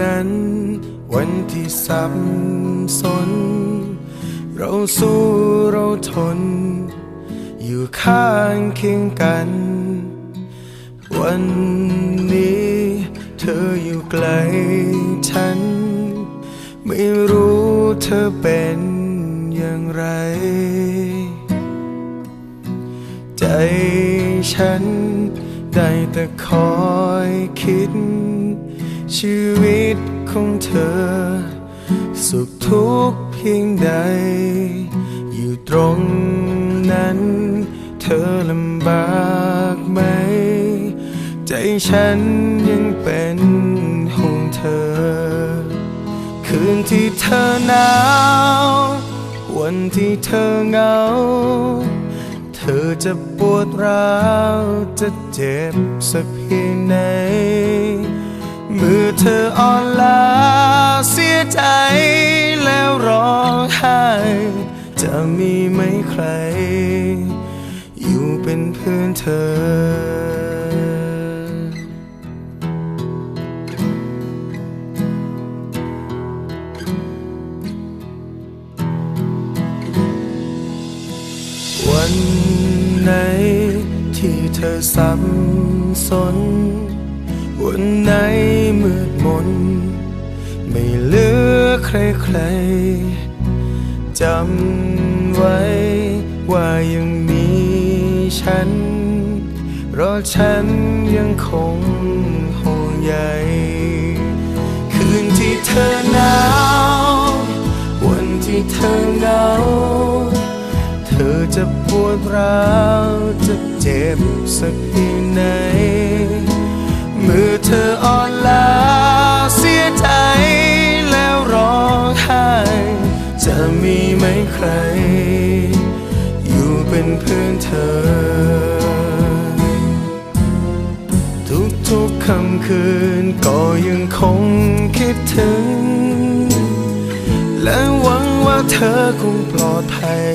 นั้น วันที่สับสน เราสู้เราทน อยู่ข้างเคียงกัน วันนี้เธออยู่ไกลฉัน ไม่รู้เธอเป็นอย่างไร ใจฉันได้แต่คอยคิด ชีวิตของเธอ สุขทุกข์เพียงใด อยู่ตรงนั้น เธอลำบากไหม ใจฉันยังเป็นห่วงเธอ คืนที่เธอหนาว วันที่เธอเหงา เธอจะปวดร้าว จะเจ็บสักเพียงไหน มือเธออ่อนล้าเสียใจแล้วร้องไห้ จะมีไหมใคร อยู่เป็นเพื่อนเธอวันไหนที่เธอสับสน วันไหนมืดมน ไม่เหลือใครๆจำไว้ว่ายังมีฉัน เพราะฉันยังคงห่วงใยคืนที่เธอหนาว วันที่เธอเหงา เธอจะปวดร้าวจะเจ็บสักเพียงไหน มือเธออ่อนล้าเสียใจแล้วร้องไห้จะมีไหมใคร อยู่เป็นเพื่อนเธอ ทุกๆคำคืนก็ยังคงคิดถึง และหวังว่าเธอคงปลอดภัย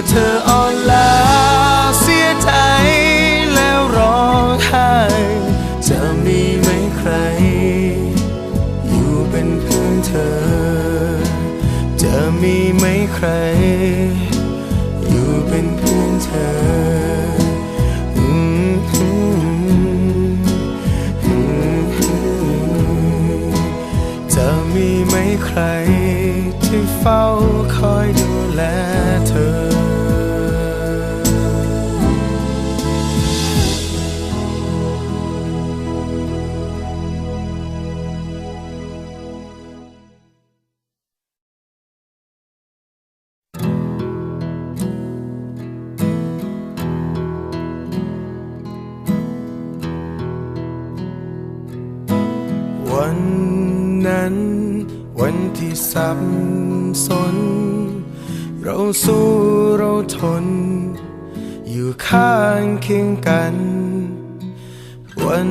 ถ้าเธอออนล้าเสียใจแล้วร้องไห้จะมีไหมใคร อยู่เป็นเพื่อนเธอ จะมีไหมใคร อยู่เป็นเพื่อนเธอ วันนั้น วันที่สับสน เราสู้เราทน อยู่ข้างเคียงกัน วัน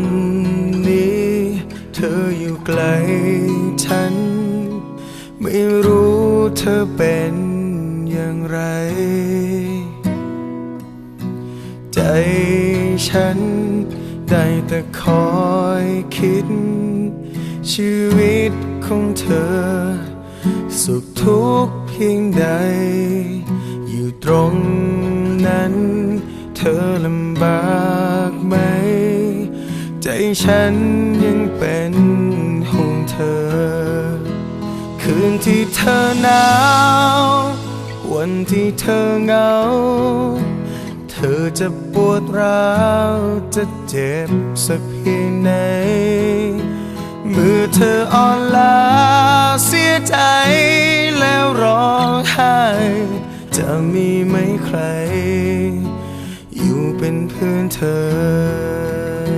นี้เธออยู่ไกลฉัน ไม่รู้เธอเป็นอย่างไร ใจฉันได้แต่คอยคิด ชีวิตของเธอ สุขทุกข์เพียงใด อยู่ตรงนั้น เธอลำบากไหม ใจฉันยังเป็นห่วงเธอ คืนที่เธอหนาว วันที่เธอเหงา เธอจะปวดร้าว จะเจ็บสักเพียงไหน มือเธออ่อนล้าเสียใจแล้วร้องไห้จะจะมีไหมใคร อยู่เป็นเพื่อนเธอ